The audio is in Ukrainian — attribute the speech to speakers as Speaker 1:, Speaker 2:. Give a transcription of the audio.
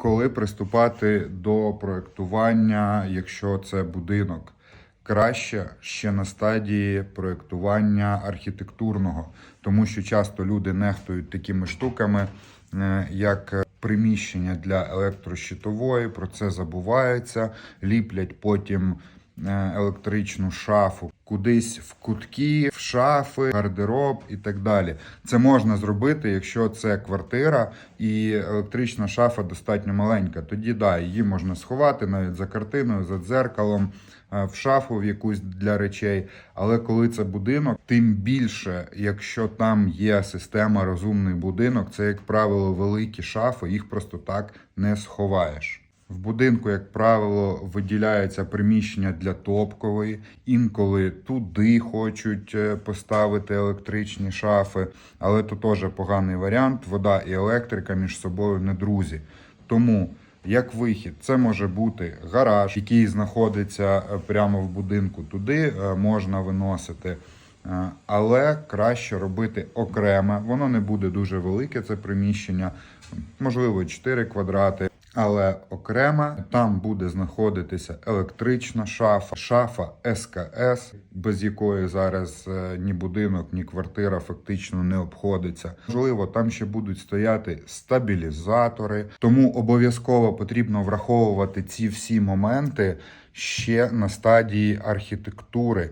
Speaker 1: Коли приступати до проектування, якщо це будинок, краще ще на стадії проектування архітектурного, тому що часто люди нехтують такими штуками, е, як приміщення для електрощитової, про це забувається, ліплять потім електричну шафу кудись в кутки, в шафи, гардероб і так далі. Це можна зробити, якщо це квартира і електрична шафа достатньо маленька. Тоді да, її можна сховати навіть за картиною, за дзеркалом. е, В шафу в якусь для речей, але коли це будинок, тим більше, якщо там є система розумний будинок, це як правило великі шафи, їх просто так не сховаєш. В будинку, як правило, виділяється приміщення для топкової. Інколи туди хочуть е, поставити електричні шафи, але то теж поганий варіант. Вода і електрика між собою не друзі. Тому як вихід, це може бути гараж, який знаходиться е, прямо в будинку. Туди е, можна виносити. Але краще робити окреме. Воно не буде дуже велике, це приміщення, можливо, 4 квадрати. Але окремо там буде знаходитися електрична шафа, шафа СКС, без якої зараз е, ні будинок, ні квартира фактично не обходиться. Можливо, там ще будуть стояти стабілізатори, тому обов'язково потрібно враховувати ці всі моменти ще на стадії архітектури.